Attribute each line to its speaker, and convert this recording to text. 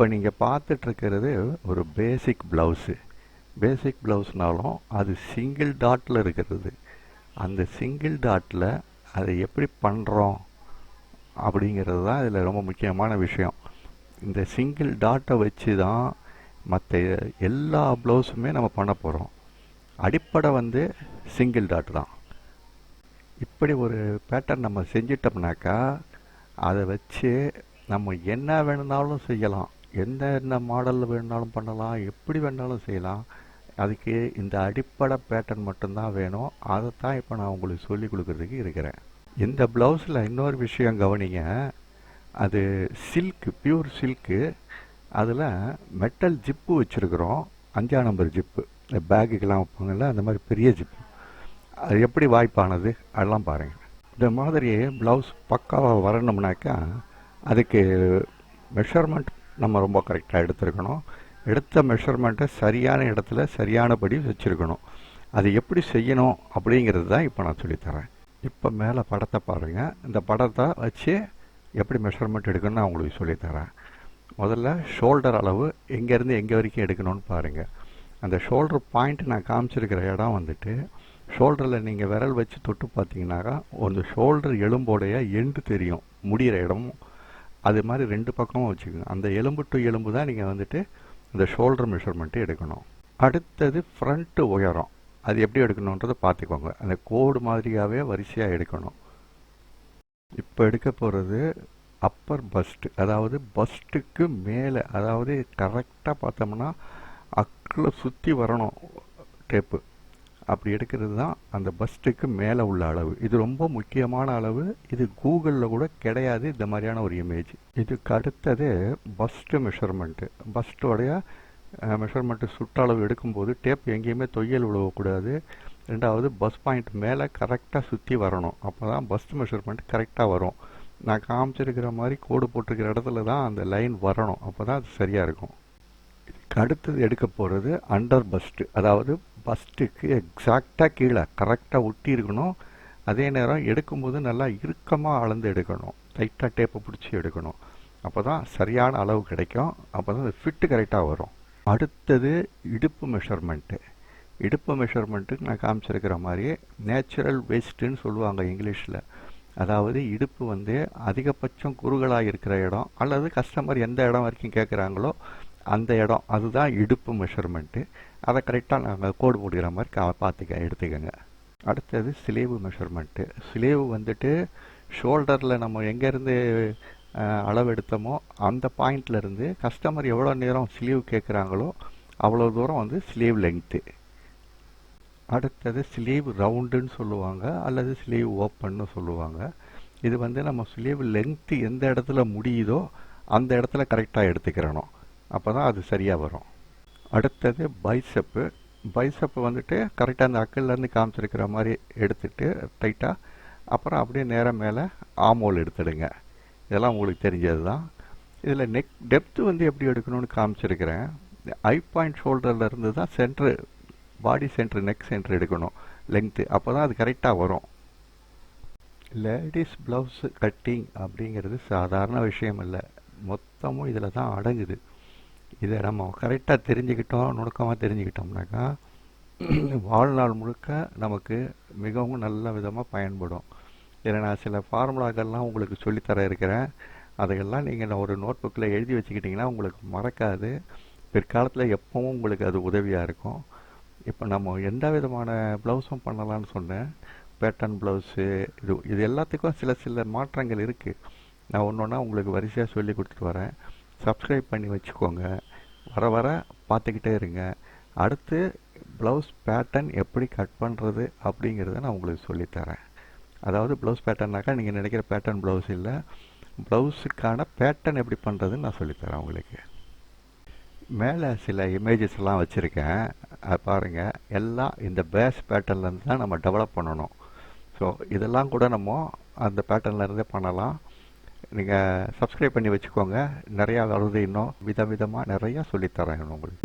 Speaker 1: இப்போ நீங்கள் பார்த்துட்ருக்கிறது ஒரு பேசிக் ப்ளவுஸு பேசிக் ப்ளவுஸ்னாலும் அது சிங்கிள் டாட்டில் இருக்கிறது. அந்த சிங்கிள் டாட்டில் அதை எப்படி பண்ணுறோம் அப்படிங்கிறது தான் இதில் ரொம்ப முக்கியமான விஷயம். இந்த சிங்கிள் டாட்டை வச்சு தான் மற்ற எல்லா ப்ளவுஸுமே நம்ம பண்ண போகிறோம் அடிப்படை வந்து சிங்கிள் டாட் தான். இப்படி ஒரு பேட்டர்ன் நம்ம செஞ்சிட்டோம்னாக்கா அதை வச்சு நம்ம என்ன வேணுனாலும் செய்யலாம். எந்த என்ன மாடலில் வேணாலும் பண்ணலாம் எப்படி வேணாலும் செய்யலாம். அதுக்கு இந்த அடிப்படை பேட்டர்ன் மட்டும்தான் வேணும். அதை தான் இப்போ நான் உங்களுக்கு சொல்லி கொடுக்குறதுக்கு இருக்கிறேன். இந்த ப்ளவுஸில் இன்னொரு விஷயம் கவனிங்க. அது சில்க்கு பியூர் சில்க்கு அதில் மெட்டல் ஜிப்பு வச்சுருக்குறோம். அஞ்சாம் நம்பர் ஜிப்பு இந்த பேக்குக்கெல்லாம் வைப்பாங்கல்ல அந்த மாதிரி பெரிய ஜிப்பு அது எப்படி வாய்ப்பானது? அதெல்லாம் பாருங்கள் இந்த மாதிரி ப்ளவுஸ் பக்காவாக வரணும்னாக்கா அதுக்கு மெஷர்மெண்ட் நம்ம ரொம்ப கரெக்டாக எடுத்துருக்கணும். எடுத்த மெஷர்மெண்ட்டை சரியான இடத்துல சரியானபடி வச்சுருக்கணும். அது எப்படி செய்யணும் அப்படிங்கிறது தான் இப்போ நான் சொல்லித்தரேன் இப்போ மேலே படத்தை பாருங்கள் இந்த படத்தை வச்சு எப்படி மெஷர்மெண்ட் எடுக்கணும்னு நான் உங்களுக்கு சொல்லித்தரேன் முதல்ல ஷோல்டர் அளவு எங்கேருந்து எங்கே வரைக்கும் எடுக்கணும்னு பாருங்கள் அந்த ஷோல்டர் பாயிண்ட் நான் காமிச்சிருக்கிற இடம் வந்துட்டு ஷோல்டரில் நீங்கள் விரல் வச்சு தொட்டு பார்த்தீங்கன்னாக்கா ஒரு ஷோல்டர் எலும்போடைய எண்டு தெரியும். முடிகிற இடமும் அது மாதிரி ரெண்டு பக்கமும் வச்சுக்கோங்க. அந்த எலும்பு டு எலும்பு தான் நீங்கள் வந்துட்டு இந்த ஷோல்டர் மெஷர்மெண்ட்டு எடுக்கணும். அடுத்தது ஃப்ரண்ட்டு உயரம். அது எப்படி எடுக்கணுன்றதை பார்த்துக்கோங்க. அந்த கோடு மாதிரியாகவே வரிசையாக எடுக்கணும். இப்போ எடுக்க போகிறது அப்பர் பஸ்ட் அதாவது பஸ்ட்டுக்கு மேலே அதாவது கரெக்டாக பார்த்தோம்னா அக்கில் சுற்றி வரணும் டேப்பு அப்படி எடுக்கிறது தான் அந்த பஸ்ட்டுக்கு மேலே உள்ள அளவு. இது ரொம்ப முக்கியமான அளவு. இது கூகுளில் கூட கிடையாது. இந்த மாதிரியான ஒரு இமேஜ் இதுக்கு அடுத்தது பஸ்ட்டு மெஷர்மெண்ட்டு பஸ்ட்டோடைய மெஷர்மெண்ட்டு சுற்றளவு எடுக்கும்போது டேப் எங்கேயுமே தொய்யல் விழுவக்கூடாது. ரெண்டாவது பஸ் பாயிண்ட் மேலே கரெக்டாக சுற்றி வரணும். அப்போ தான் பஸ்ட் மெஷர்மெண்ட் கரெக்டாக வரும். நான் காமிச்சிருக்கிற மாதிரி கோடு போட்டிருக்கிற இடத்துல தான் அந்த லைன் வரணும். அப்போ தான் அது சரியாக இருக்கும். இதுக்கு அடுத்தது எடுக்க போகிறது அண்டர் பஸ்ட்டு அதாவது பஸ்ட்டுக்கு எக்ஸாக்டாக கீழே கரெக்டாக ஒட்டி இருக்கணும் அதே நேரம் எடுக்கும்போது நல்லா இறுக்கமாக அளந்து எடுக்கணும். டைட்டாக டேப்பை பிடிச்சி எடுக்கணும். அப்போ தான் சரியான அளவு கிடைக்கும். அப்போ தான் அது ஃபிட்டு கரெக்டாக வரும். அடுத்தது இடுப்பு மெஷர்மெண்ட்டு இடுப்பு மெஷர்மெண்ட்டுக்கு நான் காமிச்சிருக்கிற மாதிரியே நேச்சுரல் வேஸ்ட்டுன்னு சொல்லுவாங்க இங்கிலீஷில். அதாவது இடுப்பு வந்து அதிகபட்சம் குறுகலாக இருக்கிற இடம் அல்லது கஸ்டமர் எந்த இடம் வரைக்கும் கேட்குறாங்களோ அந்த இடம் அதுதான் இடுப்பு மெஷர்மெண்ட்டு அதை கரெக்டாக நாங்கள் கோடு போடுகிற மாதிரி கா பார்த்துக்க எடுத்துக்கோங்க. அடுத்தது ஸ்லீவ் மெஷர்மெண்ட்டு ஸ்லீவ் வந்துட்டு ஷோல்டரில் நம்ம எங்கேருந்து அளவு எடுத்தோமோ அந்த பாயிண்ட்லேருந்து கஸ்டமர் எவ்வளோ நேரம் ஸ்லீவ் கேட்குறாங்களோ அவ்வளோ தூரம் வந்து ஸ்லீவ் லெங்க்த்து அடுத்தது ஸ்லீவ் ரவுண்டுன்னு சொல்லுவாங்க அல்லது ஸ்லீவ் ஓப்பன்னு சொல்லுவாங்க. இது வந்து நம்ம ஸ்லீவ் லென்த்து எந்த இடத்துல முடியுதோ அந்த இடத்துல கரெக்டாக எடுத்துக்கிறணும். அப்போ தான் அது சரியாக வரும். அடுத்தது பைசப்பு பைசப்பு வந்துட்டு கரெக்டாக அந்த அக்கல்லேருந்து காமிச்சிருக்கிற மாதிரி எடுத்துட்டு டைட்டாக அப்புறம் அப்படியே நேரம் மேலே ஆமோல் எடுத்துடுங்க. இதெல்லாம் உங்களுக்கு தெரிஞ்சது தான் இதில் நெக் டெப்த்து வந்து எப்படி எடுக்கணும்னு காமிச்சிருக்கிறேன். ஐ பாயிண்ட் ஷோல்டரில் இருந்து தான் centre body centre neck centre எடுக்கணும். லெங்க்த்து அப்போ தான் அது கரெக்டாக வரும். லேடிஸ் ப்ளவுஸு கட்டிங் அப்படிங்கிறது சாதாரண விஷயம் இல்லை. மொத்தமும் இதில் தான் அடங்குது. இதை நம்ம கரெக்டாக தெரிஞ்சுக்கிட்டோம் நுணுக்கமாக தெரிஞ்சுக்கிட்டோம்னாக்கா வாழ்நாள் முழுக்க நமக்கு மிகவும் நல்ல விதமாக பயன்படும். இதில் நான் சில ஃபார்முலாக்கள்லாம் உங்களுக்கு சொல்லித்தர இருக்கிறேன். அதையெல்லாம் நீங்கள் ஒரு நோட் புக்கில் எழுதி வச்சுக்கிட்டிங்கன்னா உங்களுக்கு மறக்காது. பிற்காலத்தில் எப்பவும் உங்களுக்கு அது உதவியாக இருக்கும். இப்போ நம்ம எந்த விதமான ப்ளவுஸும் பண்ணலான்னு சொன்னேன். பேட்டர்ன் ப்ளவுஸு இது இது எல்லாத்துக்கும் சில சில மாற்றங்கள் இருக்குது நான் ஒன்று ஒன்றா உங்களுக்கு வரிசையாக சொல்லி கொடுத்துட்டு வரேன். சப்ஸ்கிரைப் பண்ணி வச்சுக்கோங்க. வர வர பார்த்துக்கிட்டே இருங்க. அடுத்து ப்ளவுஸ் பேட்டர்ன் எப்படி கட் பண்ணுறது அப்படிங்கிறத நான் உங்களுக்கு சொல்லித்தரேன். அதாவது ப்ளவுஸ் பேட்டர்னாக்கா நீங்கள் நினைக்கிற பேட்டர்ன் ப்ளவுஸ் இல்லை. ப்ளவுஸுக்கான பேட்டர்ன் எப்படி பண்ணுறதுன்னு நான் சொல்லித்தரேன் உங்களுக்கு. மேலே சில இமேஜஸ் எல்லாம் வச்சுருக்கேன். பாருங்கள் எல்லாம் இந்த பேஸ் பேட்டர்ன்லேருந்து தான் நம்ம டெவலப் பண்ணணும். ஸோ இதெல்லாம் கூட நம்ம அந்த பேட்டர்ன்லேருந்தே பண்ணலாம். நீங்கள் சப்ஸ்கிரைப் பண்ணி வச்சுக்கோங்க. நிறையா அழுது இன்னும் விதவிதமாக நிறையா சொல்லித்தரேன் உங்களுக்கு.